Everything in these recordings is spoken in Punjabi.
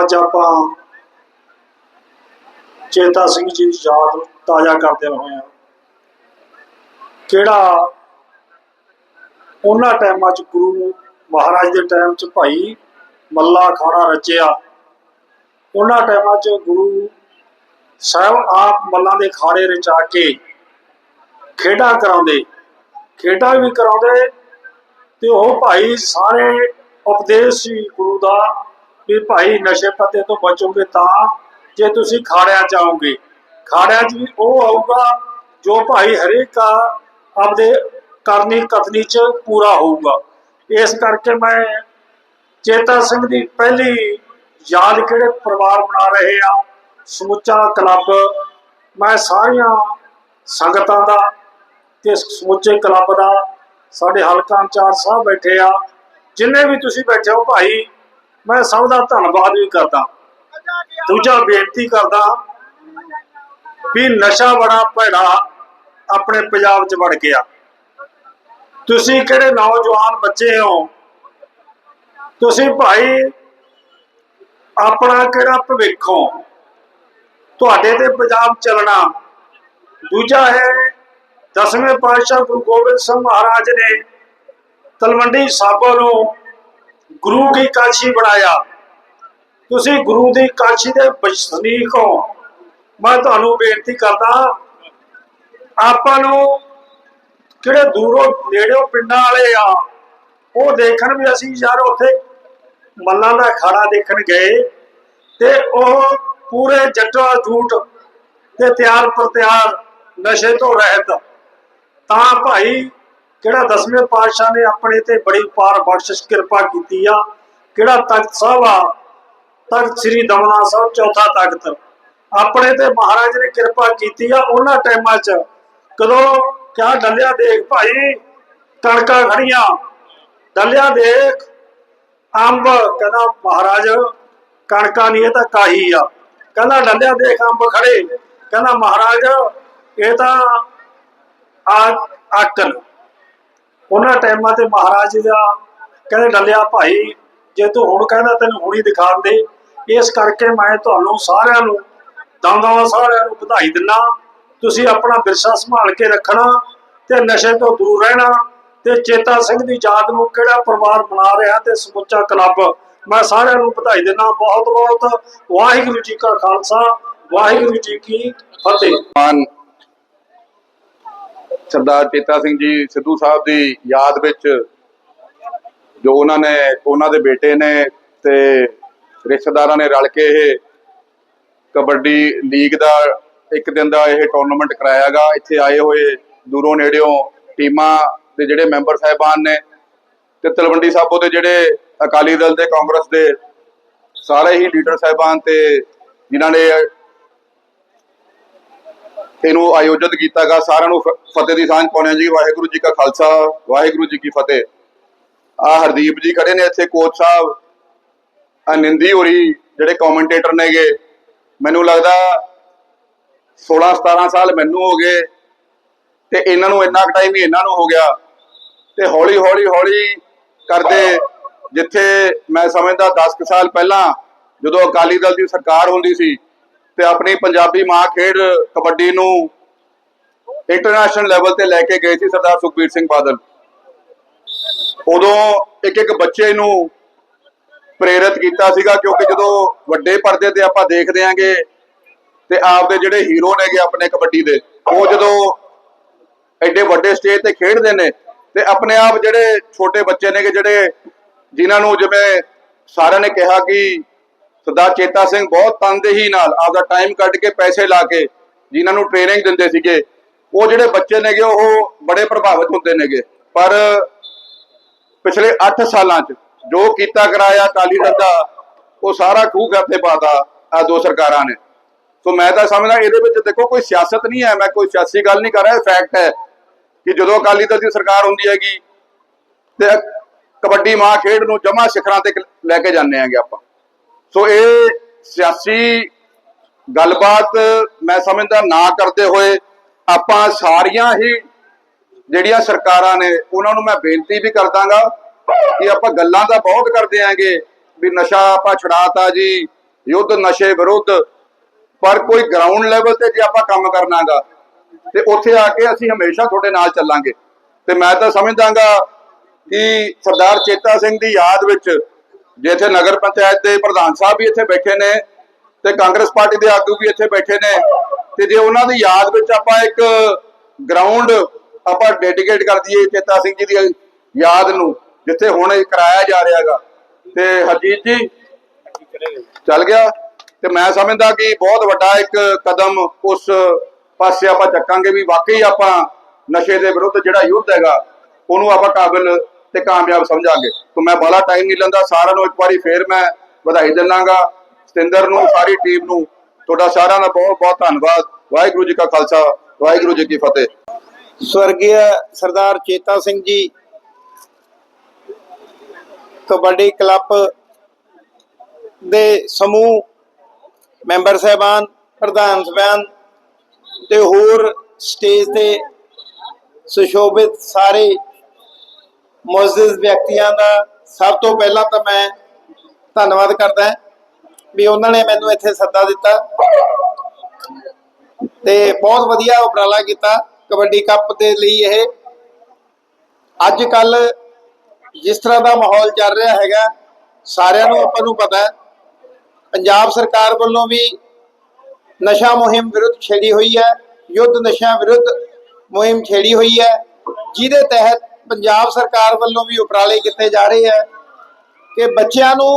ਅੱਜ ਆਪਾਂ ਚੇਤਾ ਸਿੰਘ ਜੀ ਦੀ ਯਾਦ ਨੂੰ ਤਾਜ਼ਾ ਕਰਦੇ ਹੋਏ ਹਾਂ। ਕਿਹੜਾ ਉਹਨਾਂ ਟਾਈਮਾਂ 'ਚ ਗੁਰੂ ਮਹਾਰਾਜ ਦੇ ਟਾਈਮ 'ਚ ਭਾਈ ਮੱਲਾ ਖਾਣਾ ਰਚਿਆ ਉਹਨਾਂ ਟਾਈਮਾਂ 'ਚ ਗੁਰੂ ਸਾਹਿਬ ਆਪ ਮੱਲਾਂ ਦੇ ਖਾੜੇ ਰਚਾ ਕੇ ਖੇਡਾਂ ਕਰਾਉਂਦੇ। ਖੇਡਾਂ ਵੀ ਕਰਾਉਂਦੇ ਤੇ ਉਹ ਭਾਈ ਸਾਰੇ ਉਪਦੇਸ਼ ਸੀ ਗੁਰੂ ਦਾ। ਵੀ ਭਾਈ ਨਸ਼ੇ ਪੱਤੇ ਤੋਂ ਬਚੋਗੇ ਤਾਂ ਜੇ ਤੁਸੀਂ ਖਾੜਿਆ ਚ ਆਓਗੇ। ਖਾੜਿਆਂ 'ਚ ਵੀ ਉਹ ਆਊਗਾ ਜੋ ਭਾਈ ਹਰੇਕ ਦਾ ਆਪਦੇ ਕਰਨੀ ਕਥਨੀ ਚ ਪੂਰਾ ਹੋਊਗਾ। ਇਸ ਕਰਕੇ ਮੈਂ ਚੇਤਾ ਸਿੰਘ ਦੀ ਪਹਿਲੀ ਯਾਦ ਕਿਹੜੇ ਪਰਿਵਾਰ ਬਣਾ ਰਹੇ ਆ, ਸਮੁੱਚਾ ਕਲੱਬ, ਮੈਂ ਸਾਰੀਆਂ ਸੰਗਤਾਂ ਦਾ ਤੇ ਸਮੁੱਚੇ ਕਲੱਬ ਦਾ, ਸਾਡੇ ਹਲਕਾ ਇੰਚਾਰਜ ਸਾਹਿਬ ਬੈਠੇ ਆ। ਜਿੰਨੇ ਵੀ ਤੁਸੀਂ ਬੈਠੇ ਹੋ ਭਾਈ ਮੈਂ ਸਭ ਦਾ ਧੰਨਵਾਦ ਵੀ ਕਰਦਾ। ਦੂਜਾ ਬੇਨਤੀ ਕਰਦਾ ਵੀ ਨਸ਼ਾ ਬੜਾ ਭੈੜਾ ਆਪਣੇ ਪੰਜਾਬ 'ਚ ਵੜ ਗਿਆ। ਤੁਸੀਂ ਕਿਹੜੇ ਨੌਜਵਾਨ ਬੱਚੇ ਹੋ? ਤੁਸੀਂ ਭਾਈ ਆਪਣਾ ਕਿਹੜਾ ਭਵਿੱਖ ਹੋ? ਤੁਹਾਡੇ ਤੇ ਪੰਜਾਬ ਚੱਲਣਾ। ਦੂਜਾ ਹੈ, ਦਸਵੇਂ ਪਾਤਸ਼ਾਹ ਗੁਰੂ ਗੋਬਿੰਦ ਸਿੰਘ ਮਹਾਰਾਜ ਨੇ ਤਲਵੰਡੀ ਸਾਬੋ ਨੂੰ ਗੁਰੂ ਕੀ ਕਾਸ਼ੀ ਬਣਾਇਆ। ਤੁਸੀਂ ਗੁਰੂ ਦੀ ਕਾਸ਼ੀ ਦੇ ਵਸਨੀਕ ਹੋ। ਮੈਂ ਤੁਹਾਨੂੰ ਬੇਨਤੀ ਕਰਦਾ, ਆਪਾਂ ਨੂੰ ਜਿਹੜੇ ਦੂਰੋਂ ਨੇੜਿਓਂ ਪਿੰਡਾਂ ਵਾਲੇ ਆ, ਉਹ ਦੇਖਣ ਵੀ ਅਸੀਂ ਯਾਰ ਉੱਥੇ ਮੱਲਾਂ ਦਾ ਖਾੜਾ ਦੇਖਣ ਗਏ ਤੇ ਉਹ ਪੂਰੇ ਜੱਟਾ ਝੂਠ ਤੇ ਤਿਆਰ ਪਰ ਤਿਆਰ ਨਸ਼ੇ ਤੋਂ ਰਹਿਤ। ਤਾਂ ਭਾਈ ਕਿਹੜਾ ਦਸਵੇਂ ਪਾਤਸ਼ਾਹ ਨੇ ਆਪਣੇ ਤੇ ਬੜੀ ਪਾਰ ਬਖਸ਼ਿਸ਼, ਕਿਰਪਾ ਕੀਤੀ ਆ। ਕਿਹੜਾ ਤਖਤ ਸਾਹਿਬ ਆ? ਤਖਤ ਸ੍ਰੀ ਦਮਨਾ ਸਾਹਿਬ, ਚੌਥਾ ਤਖਤ। ਆਪਣੇ ਤੇ ਮਹਾਰਾਜ ਨੇ ਕਿਰਪਾ ਕੀਤੀ ਆ ਉਹਨਾਂ ਟਾਈਮਾਂ 'ਚ। ਕਦੋਂ ਕਿਆ ਡੱਲਿਆ ਦੇਖ ਭਾਈ, ਕਣਕਾਂ ਖੜੀਆਂ। ਡੱਲਿਆ ਦੇਖ, ਅੰਬ, ਕਹਿੰਦਾ ਮਹਾਰਾਜ, ਕਣਕਾਂ ਨਹੀਂ ਇਹ ਤਾਂ ਕਾਹੀ ਆ। ਕਹਿੰਦਾ ਡੱਲਿਆ ਦੇਖ, ਅੰਬ ਖੜੇ। ਕਹਿੰਦਾ ਮਹਾਰਾਜ, ਇਹ ਤਾਂ ਆ ਆਕਲ। ਉਹਨਾਂ ਟਾਈਮਾਂ ਤੇ ਮਹਾਰਾਜ ਦਾ ਕਹਿੰਦੇ ਡੱਲਿਆ ਭਾਈ, ਜੇ ਤੂੰ ਹੁਣ ਕਹਿੰਦਾ ਤੈਨੂੰ ਹੁਣੀ ਦਿਖਾ ਦੇ, ਇਸ ਕਰਕੇ ਮੈਂ ਤੁਹਾਨੂੰ ਸਾਰਿਆਂ ਨੂੰ, ਦੰਦਾਂ ਸਾਰਿਆਂ ਨੂੰ ਵਧਾਈ ਦਿੰਨਾ। ਤੁਸੀਂ ਆਪਣਾ ਵਿਰਸਾ ਸੰਭਾਲ ਕੇ ਰੱਖਣਾ ਤੇ ਨਸ਼ੇ ਤੋਂ ਦੂਰ ਰਹਿਣਾ ਤੇ ਚੇਤਾ ਸਿੰਘ ਦੀ ਯਾਦ ਨੂੰ ਕਿਹੜਾ ਪਰਿਵਾਰ ਬਣਾ ਰਿਹਾ ਤੇ ਸਮੁੱਚਾ ਕਲੱਬ। ਮੈਂ ਸਾਰਿਆਂ ਨੂੰ ਵਧਾਈ ਦਿੰਨਾ। ਬਹੁਤ ਬਹੁਤ ਵਾਹਿਗੁਰੂ ਜੀ ਕਾ ਖਾਲਸਾ, ਵਾਹਿਗੁਰੂ ਜੀ ਕੀ ਫਤਿਹ। ਸਰਦਾਰ ਚੇਤਾ ਸਿੰਘ ਜੀ ਸਿੱਧੂ ਸਾਹਿਬ ਦੀ ਯਾਦ ਵਿੱਚ ਜੋ ਉਹਨਾਂ ਨੇ, ਉਹਨਾਂ ਦੇ ਬੇਟੇ ਨੇ ਤੇ ਰਿਸ਼ਤੇਦਾਰਾਂ ਨੇ ਰਲ ਕੇ ਇਹ ਕਬੱਡੀ ਲੀਗ ਦਾ ਇੱਕ ਦਿਨ ਦਾ ਇਹ ਟੂਰਨਾਮੈਂਟ ਕਰਾਇਆਗਾ ਇੱਥੇ ਆਏ ਹੋਏ ਦੂਰੋਂ ਨੇੜਿਓਂ ਟੀਮਾਂ ਦੇ ਜਿਹੜੇ ਮੈਂਬਰ ਸਾਹਿਬਾਨ ਨੇ ਤੇ ਤਲਵੰਡੀ ਸਾਬੋ ਦੇ ਜਿਹੜੇ ਅਕਾਲੀ ਦਲ ਦੇ ਕਾਂਗਰਸ ਦੇ ਸਾਰੇ ਹੀ ਲੀਡਰ ਸਾਹਿਬਾਨ ਤੇ ਜਿਨ੍ਹਾਂ ਨੇ ਇਹਨੂੰ ਆਯੋਜਿਤ ਕੀਤਾ ਕੀਤਾਗਾ, ਸਾਰਿਆਂ ਨੂੰ ਫ- ਫਤਿਹ ਦੀ ਸਾਂਝ ਪਾਉਣੇ ਜੀ। ਵਾਹਿਗੁਰੂ ਜੀ ਕਾ ਖਾਲਸਾ, ਵਾਹਿਗੁਰੂ ਜੀ ਕੀ ਫਤਿਹ। ਆ ਹਰਦੀਪ ਜੀ ਖੜੇ ਨੇ ਇੱਥੇ, ਕੋਚ ਸਾਹਿਬ ਅਨਿੰਦੀ ਹੋਰੀ ਜਿਹੜੇ ਕਮੈਂਟੇਟਰ ਨੇਗੇ। ਮੈਨੂੰ ਲੱਗਦਾ 16 17 ਸਾਲ ਮੈਨੂੰ ਹੋ ਗਏ ਤੇ ਇਹਨਾਂ ਨੂੰ ਇੰਨਾ ਟਾਈਮ ਹੀ ਇਹਨਾਂ ਨੂੰ ਹੋ ਗਿਆ। ਤੇ ਹੌਲੀ ਹੌਲੀ ਹੌਲੀ ਕਰਦੇ ਜਿੱਥੇ ਮੈਂ ਸਮਝਦਾ 10 ਕੁ ਸਾਲ ਪਹਿਲਾਂ ਜਦੋਂ ਅਕਾਲੀ ਦਲ ਦੀ ਸਰਕਾਰ ਹੁੰਦੀ ਸੀ ਤੇ ਆਪਣੀ ਪੰਜਾਬੀ ਮਾਂ ਖੇਡ ਕਬੱਡੀ ਨੂੰ ਇੰਟਰਨੈਸ਼ਨਲ ਲੈਵਲ ਤੇ ਲੈ ਕੇ ਗਏ ਸੀ ਸਰਦਾਰ ਸੁਖਬੀਰ ਸਿੰਘ ਬਾਦਲ। ਉਦੋਂ ਇੱਕ ਇੱਕ ਬੱਚੇ ਨੂੰ ਪ੍ਰੇਰਿਤ ਕੀਤਾ ਸੀਗਾ ਕਿਉਂਕਿ ਜਦੋਂ ਵੱਡੇ ਪਰਦੇ ਤੇ ਆਪਾਂ ਦੇਖਦੇ ਆਂਗੇ ਤੇ ਆਪਦੇ ਜਿਹੜੇ ਹੀਰੋ ਨੇਗੇ ਆਪਣੇ ਕਬੱਡੀ ਦੇ, ਉਹ ਜਦੋਂ ਐਡੇ ਵੱਡੇ ਸਟੇਜ ਤੇ ਖੇਡਦੇ ਨੇ ਤੇ ਆਪਣੇ ਆਪ ਜਿਹੜੇ ਛੋਟੇ ਬੱਚੇ ਨੇਗੇ ਜਿਹੜੇ ਜਿਨ੍ਹਾਂ ਨੂੰ ਜਿਵੇਂ ਸਾਰਿਆਂ ਨੇ ਕਿਹਾ ਕਿ ਸਰਦਾਰ ਚੇਤਾ ਸਿੰਘ ਬਹੁਤ ਤਨਦੇਹੀ ਨਾਲ ਆਪਦਾ ਟਾਈਮ ਕੱਢ ਕੇ ਪੈਸੇ ਲਾ ਕੇ ਜਿਨ੍ਹਾਂ ਨੂੰ ਟ੍ਰੇਨਿੰਗ ਦਿੰਦੇ ਸੀਗੇ, ਉਹ ਜਿਹੜੇ ਬੱਚੇ ਨੇਗੇ, ਉਹ ਬੜੇ ਪ੍ਰਭਾਵਿਤ ਹੁੰਦੇ ਨੇਗੇ। ਪਰ ਪਿਛਲੇ 8 ਸਾਲਾਂ 'ਚ ਜੋ ਕੀਤਾ ਕਰਾਇਆ ਅਕਾਲੀ ਦਲ ਦਾ, ਉਹ ਸਾਰਾ ਖੂਹ ਖਾਤੇ ਪਾਤਾ ਆ ਦੋ ਸਰਕਾਰਾਂ ਨੇ। ਸੋ ਮੈਂ ਤਾਂ ਸਮਝਦਾ ਇਹਦੇ ਵਿੱਚ ਦੇਖੋ ਕੋਈ ਸਿਆਸਤ ਨਹੀਂ ਹੈ, ਮੈਂ ਕੋਈ ਸਿਆਸੀ ਗੱਲ ਨਹੀਂ ਕਰ ਰਿਹਾ ਫੈਕਟ ਹੈ ਕਿ ਜਦੋਂ ਅਕਾਲੀ ਦਲ ਦੀ ਸਰਕਾਰ ਹੁੰਦੀ ਹੈਗੀ, ਤੇ ਕਬੱਡੀ ਮਾਂ ਖੇਡ ਨੂੰ ਜਮਾ ਸਿਖਰਾਂ ਤੇ ਲੈ ਕੇ ਜਾਂਦੇ ਆਂਗੇ ਆਪਾਂ। ਸੋ ਇਹ ਸਿਆਸੀ ਗੱਲਬਾਤ ਮੈਂ ਸਮਝਦਾ ਨਾ ਕਰਦੇ ਹੋਏ ਆਪਾਂ ਸਾਰੀਆਂ ਹੀ ਜਿਹੜੀਆਂ ਸਰਕਾਰਾਂ ਨੇ, ਉਹਨਾਂ ਨੂੰ ਮੈਂ ਬੇਨਤੀ ਵੀ ਕਰਦਾਗਾ ਕਿ ਆਪਾਂ ਗੱਲਾਂ ਤਾਂ ਬਹੁਤ ਕਰਦੇ ਆਂਗੇ ਵੀ ਨਸ਼ਾ ਆਪਾਂ ਛੁਡਾਤਾ ਜੀ, ਯੁੱਧ ਨਸ਼ੇ ਵਿਰੁੱਧ। ਪਰ ਕੋਈ ਗਰਾਊਂਡ ਲੈਵਲ ਤੇ ਜੇ ਆਪਾਂ ਕੰਮ ਕਰਨਾਗਾ, ਤੇ ਉੱਥੇ ਆ ਕੇ ਅਸੀਂ ਹਮੇਸ਼ਾ ਤੁਹਾਡੇ ਨਾਲ ਚੱਲਾਂਗੇ। ਤੇ ਮੈਂ ਤਾਂ ਸਮਝਦਾਗਾ ਕਿ ਸਰਦਾਰ ਚੇਤਾ ਸਿੰਘ ਦੀ ਯਾਦ ਵਿੱਚ ਜੇ ਇੱਥੇ ਨਗਰ ਪੰਚਾਇਤ ਦੇ ਪ੍ਰਧਾਨ ਸਾਹਿਬ ਵੀ ਇੱਥੇ ਬੈਠੇ ਨੇ ਤੇ ਕਾਂਗਰਸ ਪਾਰਟੀ ਦੇ ਆਗੂ ਵੀ ਇੱਥੇ ਬੈਠੇ ਨੇ, ਤੇ ਜੇ ਉਹਨਾਂ ਦੀ ਯਾਦ ਵਿੱਚ ਆਪਾਂ ਇੱਕ ਗਰਾਊਂਡ ਆਪਾਂ ਡੈਡੀਕੇਟ ਕਰ ਦਈਏ ਚੇਤਾ ਸਿੰਘ ਜੀ ਦੀ ਯਾਦ ਨੂੰ, ਜਿੱਥੇ ਹੁਣ ਇਹ ਕਰਾਇਆ ਜਾ ਰਿਹਾਗਾ ਤੇ ਹਰਜੀਤ ਜੀ, ਚੱਲ ਗਿਆ। ਤੇ ਮੈਂ ਸਮਝਦਾ ਕਿ ਬਹੁਤ ਵੱਡਾ ਇੱਕ ਕਦਮ ਉਸ ਪਾਸੇ ਆਪਾਂ ਚੱਕਾਂਗੇ ਵੀ ਵਾਕਈ ਆਪਾਂ ਨਸ਼ੇ ਦੇ ਵਿਰੁੱਧ ਜਿਹੜਾ ਯੁੱਧ ਹੈਗਾ, ਉਹਨੂੰ ਆਪਾਂ ਕਾਬਿਲ ਤੇ ਕਾਮਯਾਬ ਸਮਝਾਂਗੇ। ਤੇ ਮੈਂ ਬਾਲਾ ਟਾਈਮ ਨਹੀਂ ਲੈਂਦਾ, ਸਾਰਿਆਂ ਨੂੰ ਇੱਕ ਵਾਰੀ ਫੇਰ ਮੈਂ ਵਧਾਈ ਦਿੰਨਾਗਾ। ਸਤਿੰਦਰ ਨੂੰ, ਸਾਰੀ ਟੀਮ ਨੂੰ, ਤੁਹਾਡਾ ਸਾਰਿਆਂ ਦਾ ਬਹੁਤ ਬਹੁਤ ਧੰਨਵਾਦ। ਵਾਹਿਗੁਰੂ ਜੀ ਕਾ ਖਾਲਸਾ, ਵਾਹਿਗੁਰੂ ਜੀ ਕੀ ਫਤਿਹ। ਸਵਰਗੀ ਸਰਦਾਰ ਚੇਤਾ ਸਿੰਘ ਜੀ, ਕਬੱਡੀ ਕਲੱਬ ਦੇ ਸਮੂਹ ਮੈਂਬਰ ਸਹਿਬਾਨ, ਪ੍ਰਧਾਨ ਸਹਿਬਾਨ ਤੇ ਹੋਰ ਸਟੇਜ ਤੇ ਸੁਸ਼ੋਭਿਤ ਸਾਰੇ ਮੁਅੱਜ਼ਜ਼ ਵਿਅਕਤੀਆਂ ਦਾ ਸਭ ਤੋਂ ਪਹਿਲਾਂ ਤਾਂ ਮੈਂ ਧੰਨਵਾਦ ਕਰਦਾ ਵੀ ਉਹਨਾਂ ਨੇ ਮੈਨੂੰ ਇੱਥੇ ਸੱਦਾ ਦਿੱਤਾ ਤੇ ਬਹੁਤ ਵਧੀਆ ਉਪਰਾਲਾ ਕੀਤਾ ਕਬੱਡੀ ਕੱਪ ਦੇ ਲਈ ਇਹ। ਅੱਜ ਕੱਲ ਜਿਸ ਤਰ੍ਹਾਂ ਦਾ ਮਾਹੌਲ ਚੱਲ ਰਿਹਾ ਹੈਗਾ, ਸਾਰਿਆਂ ਨੂੰ ਆਪਾਂ ਨੂੰ ਪਤਾ ਹੈ, ਪੰਜਾਬ ਸਰਕਾਰ ਵੱਲੋਂ ਵੀ ਨਸ਼ਾ ਮੁਹਿੰਮ ਵਿਰੁੱਧ ਛੇੜੀ ਹੋਈ ਹੈ, ਯੁੱਧ ਨਸ਼ਾ ਵਿਰੁੱਧ ਮੁਹਿੰਮ ਛੇੜੀ ਹੋਈ ਹੈ, ਜਿਹਦੇ ਤਹਿਤ ਪੰਜਾਬ ਸਰਕਾਰ ਵੱਲੋਂ ਵੀ ਉਪਰਾਲੇ ਕੀਤੇ ਜਾ ਰਹੇ ਹੈ ਕਿ ਬੱਚਿਆਂ ਨੂੰ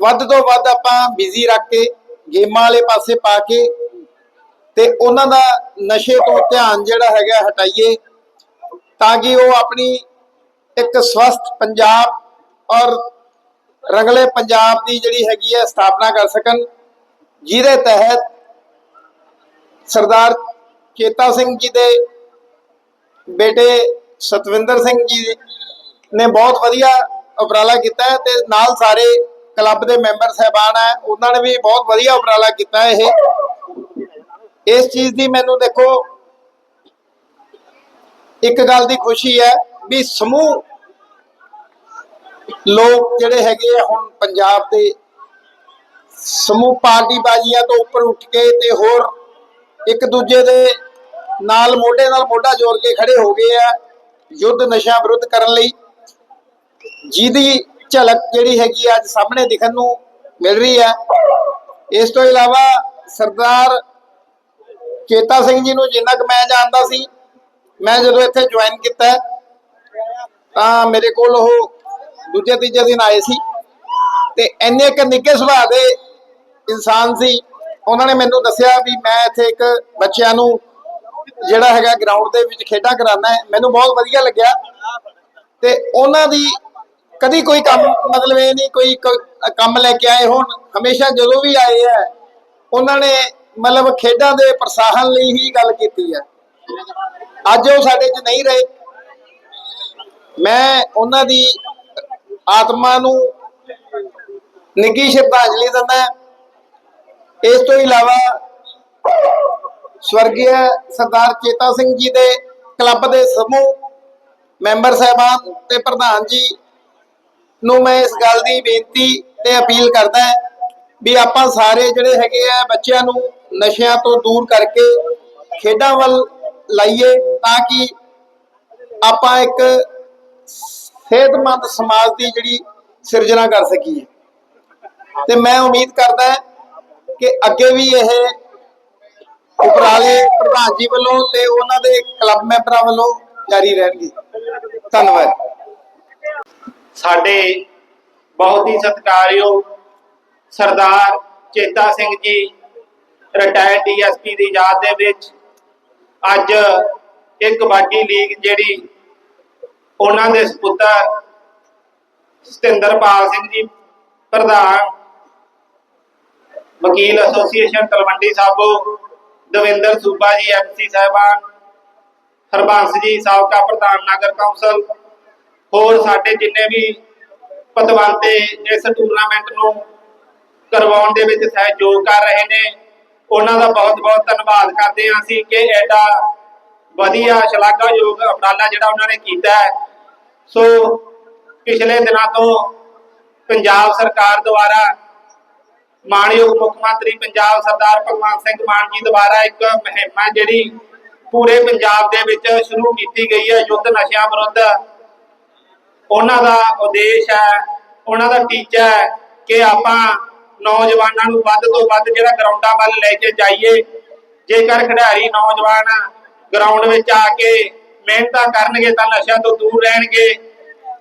ਵੱਧ ਤੋਂ ਵੱਧ ਆਪਾਂ ਬਿਜ਼ੀ ਰੱਖ ਕੇ, ਗੇਮਾਂ ਵਾਲੇ ਪਾਸੇ ਪਾ ਕੇ ਤੇ ਉਹਨਾਂ ਦਾ ਨਸ਼ੇ ਤੋਂ ਧਿਆਨ ਜਿਹੜਾ ਹੈਗਾ ਹਟਾਈਏ ਤਾਂ ਕਿ ਉਹ ਆਪਣੀ ਇੱਕ ਸਵਸਥ ਪੰਜਾਬ ਔਰ ਰੰਗਲੇ ਪੰਜਾਬ ਦੀ ਜਿਹੜੀ ਹੈਗੀ ਹੈ ਸਥਾਪਨਾ ਕਰ ਸਕਣ। ਜਿਹਦੇ ਤਹਿਤ ਸਰਦਾਰ ਚੇਤਾ ਸਿੰਘ ਜੀ ਦੇ ਬੇਟੇ ਸਤਵਿੰਦਰ ਸਿੰਘ ਜੀ ਨੇ ਬਹੁਤ ਵਧੀਆ ਉਪਰਾਲਾ ਕੀਤਾ ਹੈ ਤੇ ਨਾਲ ਸਾਰੇ ਕਲੱਬ ਦੇ ਮੈਂਬਰ ਸਹਿਬਾਨ ਹੈ, ਉਹਨਾਂ ਨੇ ਵੀ ਬਹੁਤ ਵਧੀਆ ਉਪਰਾਲਾ ਕੀਤਾ ਹੈ ਇਹ। ਇਸ ਚੀਜ਼ ਦੀ ਮੈਨੂੰ ਦੇਖੋ, ਇੱਕ ਗੱਲ ਦੀ ਖੁਸ਼ੀ ਹੈ ਵੀ ਸਮੂਹ ਲੋਕ ਜਿਹੜੇ ਹੈਗੇ ਆ ਹੁਣ ਪੰਜਾਬ ਦੇ, ਸਮੂਹ ਪਾਰਟੀ ਬਾਜ਼ੀਆਂ ਤੋਂ ਉੱਪਰ ਉੱਠ ਕੇ ਤੇ ਹੋਰ ਇੱਕ ਦੂਜੇ ਦੇ ਨਾਲ ਮੋਢੇ ਨਾਲ ਮੋਢਾ ਜੋੜ ਕੇ ਖੜੇ ਹੋ ਗਏ ਆ ਯੁੱਧ ਨਸ਼ਾ ਵਿਰੁੱਧ ਕਰਨ ਲਈ। ਜਿਹਦੀ ਝਲਕ ਜਿਹੜੀ ਹੈਗੀ ਅੱਜ ਸਾਹਮਣੇ ਦਿਖਣ ਨੂੰ ਮਿਲ ਰਹੀ ਹੈ ਇਸ ਤੋਂ ਇਲਾਵਾ ਸਰਦਾਰ ਚੇਤਾ ਸਿੰਘ ਜੀ ਨੂੰ ਜਿੰਨਾ ਕੁ ਮੈਂ ਜਾਣਦਾ ਸੀ, ਮੈਂ ਜਦੋਂ ਇੱਥੇ ਜੁਆਇਨ ਕੀਤਾ, ਤਾਂ ਮੇਰੇ ਕੋਲ ਉਹ ਦੂਜੇ ਤੀਜੇ ਦਿਨ ਆਏ ਸੀ ਤੇ ਇੰਨੇ ਇੱਕ ਨਿੱਘੇ ਸੁਭਾਅ ਦੇ ਇਨਸਾਨ ਸੀ। ਉਹਨਾਂ ਨੇ ਮੈਨੂੰ ਦੱਸਿਆ ਵੀ ਮੈਂ ਇੱਥੇ ਇੱਕ ਬੱਚਿਆਂ ਨੂੰ ਜਿਹੜਾ ਹੈਗਾ ਗਰਾਊਂਡ ਦੇ ਵਿੱਚ ਖੇਡਾਂ ਕਰਾਉਣਾ ਹੈ, ਮੈਨੂੰ ਬਹੁਤ ਵਧੀਆ ਲੱਗਿਆ। ਤੇ ਉਹਨਾਂ ਦੀ ਕਦੀ ਕੋਈ ਕੰਮ, ਮਤਲਬ ਇਹ ਨਹੀਂ ਕੋਈ ਕੰਮ ਲੈ ਕੇ ਆਏ ਹੋਣ, ਹਮੇਸ਼ਾ ਜਦੋਂ ਵੀ ਆਏ ਹੈ ਉਹਨਾਂ ਨੇ ਮਤਲਬ ਖੇਡਾਂ ਦੇ ਪ੍ਰਸਾਹਨ ਲਈ ਹੀ ਗੱਲ ਕੀਤੀ ਹੈ। ਅੱਜ ਉਹ ਸਾਡੇ 'ਚ ਨਹੀਂ ਰਹੇ। ਮੈਂ ਉਹਨਾਂ ਦੀ ਆਤਮਾ ਨੂੰ ਨਿੱਘੀ ਸ਼ਰਧਾਂਜਲੀ ਦਿੰਦਾ ਇਸ ਤੋਂ ਇਲਾਵਾ ਸਵਰਗੀ ਸਰਦਾਰ ਚੇਤਾ ਸਿੰਘ ਜੀ ਦੇ ਕਲੱਬ ਦੇ ਸਮੂਹ ਮੈਂਬਰ ਸਾਹਿਬਾਨ ਤੇ ਪ੍ਰਧਾਨ ਜੀ ਨੂੰ ਮੈਂ ਇਸ ਗੱਲ ਦੀ ਬੇਨਤੀ ਤੇ ਅਪੀਲ ਕਰਦਾ ਵੀ ਆਪਾਂ ਸਾਰੇ ਜਿਹੜੇ ਹੈਗੇ ਆ ਬੱਚਿਆਂ ਨੂੰ ਨਸ਼ਿਆਂ ਤੋਂ ਦੂਰ ਕਰਕੇ ਖੇਡਾਂ ਵੱਲ ਲਾਈਏ ਤਾਂ ਕਿ ਆਪਾਂ ਇੱਕ ਸਿਹਤਮੰਦ ਸਮਾਜ ਦੀ ਜਿਹੜੀ ਸਿਰਜਣਾ ਕਰ ਸਕੀਏ। ਤੇ ਮੈਂ ਉਮੀਦ ਕਰਦਾ ਕਿ ਅੱਗੇ ਵੀ ਇਹ ਉਪਰਾਲੇ ਪ੍ਰਧਾਨ ਜੀ ਵੱਲੋਂ ਤੇ ਉਹਨਾਂ ਦੇ ਕਲੱਬ ਮੈਂਬਰਾਂ ਵੱਲੋਂ ਜਾਰੀ ਰਹਿਣਗੇ। ਧੰਨਵਾਦ। ਸਾਡੇ ਬਹੁਤ ਹੀ ਸਤਿਕਾਰਯੋਗ ਸਰਦਾਰ ਚੇਤਾ ਸਿੰਘ ਜੀ ਰਿਟਾਇਰਡ ਡੀਐਸਪੀ ਦੀ ਯਾਦ ਦੇ ਵਿੱਚ ਅੱਜ ਇੱਕ ਕਬੱਡੀ ਲੀਗ ਜਿਹੜੀ ਉਹਨਾਂ ਦੇ ਸੁਪੁੱਤਰ ਸਤਿੰਦਰਪਾਲ ਸਿੰਘ ਜੀ, ਪ੍ਰਧਾਨ ਵਕੀਲ ਐਸੋਸੀਏਸ਼ਨ ਤਲਵੰਡੀ ਸਾਬੋ ਦਵਿੰਦਰ ਸੂਬਾ ਜੀ ਐਮਸੀ ਸਾਹਿਬਾਨ, ਹਰਬੰਸ ਜੀ, ਸਾਬਕਾ ਪ੍ਰਧਾਨ ਨਗਰ ਕੌਂਸਲ, ਹੋਰ ਸਾਡੇ ਜਿੰਨੇ ਵੀ ਪਤਵੰਤੇ ਇਸ ਟੂਰਨਾਮੈਂਟ ਨੂੰ ਕਰਵਾਉਣ ਦੇ ਵਿੱਚ ਸਹਿਯੋਗ ਕਰ ਰਹੇ ਨੇ, ਉਹਨਾਂ ਦਾ ਬਹੁਤ ਬਹੁਤ ਧੰਨਵਾਦ ਕਰਦੇ ਹਾਂ ਅਸੀਂ ਕਿ ਐਡਾ ਵਧੀਆ, ਸ਼ਲਾਘਾਯੋਗ ਉਪਰਾਲਾ ਜਿਹੜਾ ਉਹਨਾਂ ਨੇ ਕੀਤਾ ਹੈ। ਸੋ ਪਿਛਲੇ ਦਿਨਾਂ ਤੋਂ ਪੰਜਾਬ ਸਰਕਾਰ ਦੁਆਰਾ ਮਾਨਯੋਗ ਮੁੱਖ ਮੰਤਰੀ ਪੰਜਾਬ ਸਰਦਾਰ ਭਗਵੰਤ ਸਿੰਘ ਮਾਨ ਜੀ ਦੁਆਰਾ ਇੱਕ ਮੁਹਿੰਮ ਜਿਹੜੀ ਪੂਰੇ ਪੰਜਾਬ ਦੇ ਵਿੱਚ ਸ਼ੁਰੂ ਕੀਤੀ ਗਈ ਹੈ, ਯੁੱਧ ਨਸ਼ਿਆਂ ਵਿਰੁੱਧ। ਉਹਨਾਂ ਦਾ ਉਦੇਸ਼ ਹੈ, ਉਹਨਾਂ ਦਾ ਟੀਚਾ ਹੈ ਕਿ ਆਪਾਂ ਨੌਜਵਾਨਾਂ ਨੂੰ ਵੱਧ ਤੋਂ ਵੱਧ ਜਿਹੜਾ ਗਰਾਊਂਡਾਂ ਵੱਲ ਲੈ ਕੇ ਜਾਈਏ। ਜੇਕਰ ਖਿਡਾਰੀ ਨੌਜਵਾਨ ਗਰਾਊਂਡ ਵਿੱਚ ਆ ਕੇ ਮਿਹਨਤਾਂ ਕਰਨਗੇ ਤਾਂ ਨਸ਼ਿਆਂ ਤੋਂ ਦੂਰ ਰਹਿਣਗੇ।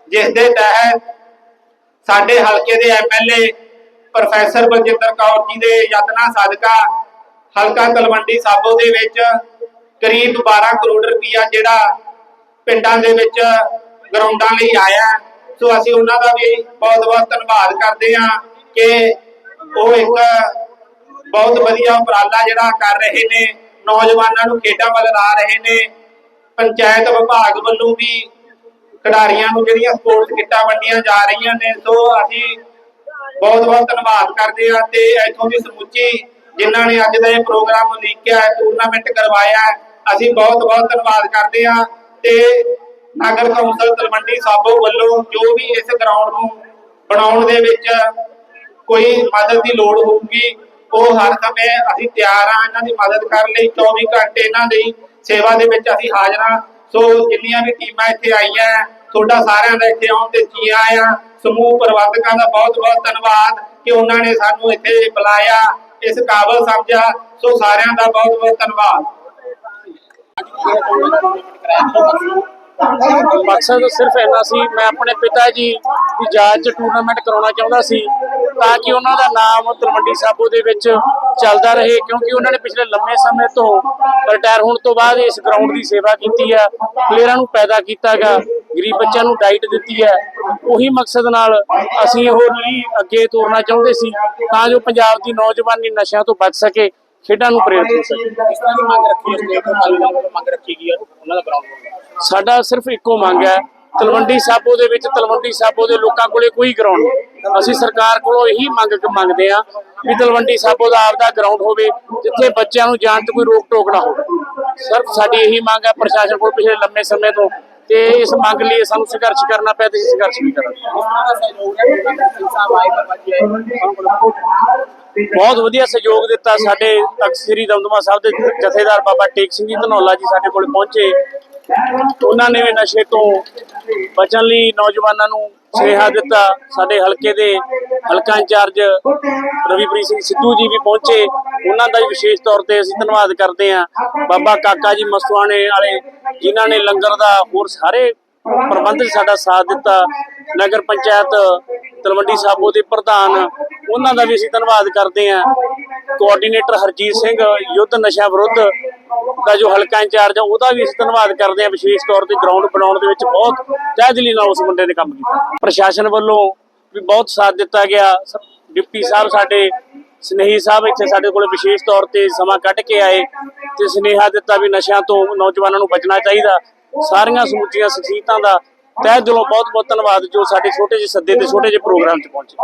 ਜਿਸ ਦੇ ਤਹਿਤ ਸਾਡੇ ਹਲਕੇ ਦੇ ਐਮਐਲਏ ਪ੍ਰੋਫੈਸਰ ਬਲਜਿੰਦਰ ਕੌਰ ਜੀ ਦੇ ਯਤਨਾਂ ਸਦਕਾ ਹਲਕਾ ਤਲਵੰਡੀ ਸਾਬੋ ਦੇ ਵਿੱਚ ਕਰੀਬ 12 ਕਰੋੜ ਰੁਪਇਆ ਜਿਹੜਾ ਪਿੰਡਾਂ ਦੇ ਵਿੱਚ ਗਰਾਊਂਡਾਂ ਲਈ ਆਇਆ। ਸੋ ਅਸੀਂ ਉਹਨਾਂ ਦਾ ਵੀ ਬਹੁਤ ਬਹੁਤ ਧੰਨਵਾਦ ਕਰਦੇ ਹਾਂ ਕਿ ਉਹ ਇੱਕ ਬਹੁਤ ਵਧੀਆ ਉਪਰਾਲਾ ਜਿਹੜਾ ਕਰ ਰਹੇ ਨੇ। ਨੌਜਵਾਨਾਂ ਨੂੰ ਖੇਡਾਂ ਵੱਲ ਲਾ ਰਹੇ ਨੇ। ਪੰਚਾਇਤ ਵਿਭਾਗ ਵੱਲੋਂ ਵੀ ਖਿਡਾਰੀਆਂ ਨੂੰ ਜਿਹੜੀਆਂ ਸਪੋਰਟਸ ਕਿੱਟਾਂ ਵੰਡੀਆਂ ਜਾ ਰਹੀਆਂ ਨੇ। ਸੋ ਅਸੀਂ ਬਹੁਤ ਬਹੁਤ ਧੰਨਵਾਦ ਕਰਦੇ ਹਾਂ ਤੇ ਇੱਥੋਂ ਦੀ ਸਮੁੱਚੀ ਜਿਨ੍ਹਾਂ ਨੇ ਅੱਜ ਦਾ ਇਹ ਪ੍ਰੋਗਰਾਮ ਉਲੀਕਿਆ ਹੈ ਟੂਰਨਾਮੈਂਟ ਕਰਵਾਇਆ ਅਸੀਂ ਬਹੁਤ ਬਹੁਤ ਧੰਨਵਾਦ ਕਰਦੇ ਹਾਂ ਤੇ ਨਗਰ ਕੌਂਸਲ ਤਲਵੰਡੀ ਸਾਬੋ ਵੱਲੋਂ ਜੋ ਵੀ ਇਸ ਗਰਾਊਂਡ ਨੂੰ ਬਣਾਉਣ ਦੇ ਵਿੱਚ ਕੋਈ ਮਦਦ ਦੀ ਲੋੜ ਹੋਊਗੀ, ਉਹ ਹਰ ਸਮੇਂ ਅਸੀਂ ਤਿਆਰ ਹਾਂ, ਇਹਨਾਂ ਦੀ ਮਦਦ ਕਰਨ ਲਈ 24 ਘੰਟੇ ਇਹਨਾਂ ਦੀ ਸੇਵਾ ਦੇ ਵਿੱਚ ਅਸੀਂ ਹਾਜ਼ਰ ਹਾਂ। ਸੋ ਜਿੰਨੀਆਂ ਵੀ ਟੀਮਾਂ ਇੱਥੇ ਆਈਆਂ, ਤੁਹਾਡਾ ਸਾਰਿਆਂ ਦਾ ਇੱਥੇ ਆਉਣ ਤੇ ਕੀ ਆਇਆਂ। ਸਮੂਹ ਪ੍ਰਬੰਧਕਾਂ ਦਾ ਬਹੁਤ ਬਹੁਤ ਧੰਨਵਾਦ ਕਿ ਉਹਨਾਂ ਨੇ ਸਾਨੂੰ ਇੱਥੇ ਬੁਲਾਇਆ, ਇਸ ਕਾਬਲ ਸਮਝਿਆ, ਸੋ ਸਾਰਿਆਂ ਦਾ ਬਹੁਤ ਬਹੁਤ ਧੰਨਵਾਦ। ਮਕਸਦ ਸਿਰਫ ਇੰਨਾ ਸੀ, ਮੈਂ ਆਪਣੇ ਪਿਤਾ ਜੀ ਦੀ ਯਾਦ 'ਚ ਟੂਰਨਾਮੈਂਟ ਕਰਾਉਣਾ ਚਾਹੁੰਦਾ ਸੀ, ਤਾਂ ਕਿ ਉਹਨਾਂ ਦਾ ਨਾਮ ਤਲਵੰਡੀ ਸਾਬੋ ਦੇ ਵਿੱਚ ਚੱਲਦਾ ਰਹੇ, ਕਿਉਂਕਿ ਉਹਨਾਂ ਨੇ ਪਿਛਲੇ ਲੰਮੇ ਸਮੇਂ ਤੋਂ ਰਿਟਾਇਰ ਹੋਣ ਤੋਂ ਬਾਅਦ ਇਸ ਗਰਾਊਂਡ ਦੀ ਸੇਵਾ ਕੀਤੀ ਹੈ ਪਲੇਅਰਾਂ ਨੂੰ ਪੈਦਾ ਕੀਤਾਗਾ ਗਰੀਬ ਬੱਚਿਆਂ ਨੂੰ ਡਾਈਟ ਦਿੱਤੀ ਹੈ ਉਹੀ ਮਕਸਦ ਨਾਲ ਅਸੀਂ ਉਹ ਲਈ ਅੱਗੇ ਤੋਰਨਾ ਚਾਹੁੰਦੇ ਸੀ ਤਾਂ ਜੋ ਪੰਜਾਬ ਦੀ ਨੌਜਵਾਨੀ ਨਸ਼ਿਆਂ ਤੋਂ ਬਚ ਸਕੇ ਖੇਡਾਂ ਨੂੰ ਪ੍ਰੇਰਿਤ ਹੋ ਸਕੇ। ਕਿਸ ਤਰ੍ਹਾਂ ਦੀ ਮੰਗ ਰੱਖੀ ਹੈ ਸਟੇਟ ਅਕਾਲੀ ਦਲ ਵੱਲੋਂ ਮੰਗ ਰੱਖੀ ਗਈ ਹੈ? ਉਹਨਾਂ ਦਾ ਗਰਾਊਂਡ ਸਾਡਾ ਸਿਰਫ ਇੱਕੋ ਮੰਗ ਹੈ ਤਲਵੰਡੀ ਸਾਬੋ ਦੇ ਵਿੱਚ ਤਲਵੰਡੀ ਸਾਬੋ ਦੇ ਲੋਕਾਂ ਕੋਲੇ ਕੋਈ ਗਰਾਊਂਡ ਨਹੀਂ। ਅਸੀਂ ਸਰਕਾਰ ਕੋਲੋਂ ਇਹੀ ਮੰਗ ਕ- ਮੰਗਦੇ ਆ ਵੀ ਤਲਵੰਡੀ ਸਾਬੋ ਦਾ ਆਪਦਾ ਗਰਾਊਂਡ ਹੋਵੇ ਜਿੱਥੇ ਬੱਚਿਆਂ ਨੂੰ ਜਾਣ ਤੋਂ ਕੋਈ ਰੋਕ ਟੋਕ ਨਾ ਹੋਵੇ। ਸਿਰਫ ਸਾਡੀ ਇਹੀ ਮੰਗ ਹੈ ਪ੍ਰਸ਼ਾਸਨ ਕੋਲ ਪਿਛਲੇ ਲੰਮੇ ਸਮੇਂ ਤੋਂ ਤੇ ਇਸ ਮੰਗ ਲਈ ਸਾਨੂੰ ਸੰਘਰਸ਼ ਕਰਨਾ ਪਿਆ ਤੇ ਸੰਘਰਸ਼ ਵੀ ਕਰਾਂਗੇ। ਬਹੁਤ ਵਧੀਆ ਸਹਿਯੋਗ ਦਿੱਤਾ ਸਾਡੇ ਤਖਤ ਸ੍ਰੀ ਦਮਦਮਾ ਸਾਹਿਬ ਦੇ ਜਥੇਦਾਰ ਬਾਬਾ ਟੇਕ ਸਿੰਘ ਜੀ ਧਨੌਲਾ ਜੀ ਸਾਡੇ ਕੋਲ ਪਹੁੰਚੇ। ਉਹਨਾਂ ਨੇ ਵੀ ਨਸ਼ੇ ਤੋਂ ਬਚਣ ਲਈ ਨੌਜਵਾਨਾਂ ਨੂੰ ਸੁਨੇਹਾ ਦਿੱਤਾ। ਸਾਡੇ ਹਲਕੇ ਦੇ ਹਲਕਾ ਇੰਚਾਰਜ ਰਵੀਪ੍ਰੀਤ ਸਿੰਘ ਸਿੱਧੂ ਜੀ ਵੀ ਪਹੁੰਚੇ। ਉਹਨਾਂ ਦਾ ਵੀ ਵਿਸ਼ੇਸ਼ ਤੌਰ ਤੇ ਅਸੀਂ ਧੰਨਵਾਦ ਕਰਦੇ ਹਾਂ। ਬਾਬਾ ਕਾਕਾ ਜੀ ਮਸਵਾਣੇ ਵਾਲੇ, ਜਿਨ੍ਹਾਂ ਨੇ ਲੰਗਰ ਦਾ ਹੋਰ ਸਾਰੇ ਪ੍ਰਬੰਧ 'ਚ ਸਾਡਾ ਸਾਥ ਦਿੱਤਾ। ਨਗਰ ਪੰਚਾਇਤ ਤਲਵੰਡੀ ਸਾਬੋ ਦੇ ਪ੍ਰਧਾਨ, ਉਹਨਾਂ ਦਾ ਵੀ ਅਸੀਂ ਧੰਨਵਾਦ ਕਰਦੇ ਹਾਂ। ਕੋਆਰਡੀਨੇਟਰ ਹਰਜੀਤ ਸਿੰਘ, ਯੁੱਧ ਨਸ਼ਾ ਵਿਰੁੱਧ ਦਾ ਜੋ ਹਲਕਾ ਇੰਚਾਰਜ ਆ, ਉਹਦਾ ਵੀ ਅਸੀਂ ਧੰਨਵਾਦ ਕਰਦੇ ਹਾਂ। ਵਿਸ਼ੇਸ਼ ਤੌਰ ਤੇ ਗਰਾਊਂਡ ਬਣਾਉਣ ਦੇ ਵਿੱਚ ਬਹੁਤ ਤਹਿਦਿਲੀ ਨਾਲ ਉਸ ਮੁੰਡੇ ਨੇ ਕੰਮ ਕੀਤਾ। ਪ੍ਰਸ਼ਾਸਨ ਵੱਲੋਂ ਵੀ ਬਹੁਤ ਸਾਥ ਦਿੱਤਾ ਗਿਆ। ਡਿਪਟੀ ਸਾਹਿਬ ਸਾਡੇ, ਸਨੇਹੀ ਸਾਹਿਬ ਇੱਥੇ ਸਾਡੇ ਕੋਲ ਵਿਸ਼ੇਸ਼ ਤੌਰ ਤੇ ਸਮਾਂ ਕੱਢ ਕੇ ਆਏ ਤੇ ਸੁਨੇਹਾ ਦਿੱਤਾ ਵੀ ਨਸ਼ਿਆਂ ਤੋਂ ਨੌਜਵਾਨਾਂ ਨੂੰ ਬਚਣਾ ਚਾਹੀਦਾ। ਸਾਰੀਆਂ ਸਮੁੱਚੀਆਂ ਸ਼ਖਸੀਅਤਾਂ ਦਾ ਤਹਿ ਦਿਲੋਂ ਬਹੁਤ ਬਹੁਤ ਧੰਨਵਾਦ ਜੋ ਸਾਡੇ ਛੋਟੇ ਜਿਹੇ ਸੱਦੇ ਤੇ ਛੋਟੇ ਜਿਹੇ ਪ੍ਰੋਗਰਾਮ 'ਚ ਪਹੁੰਚੇ।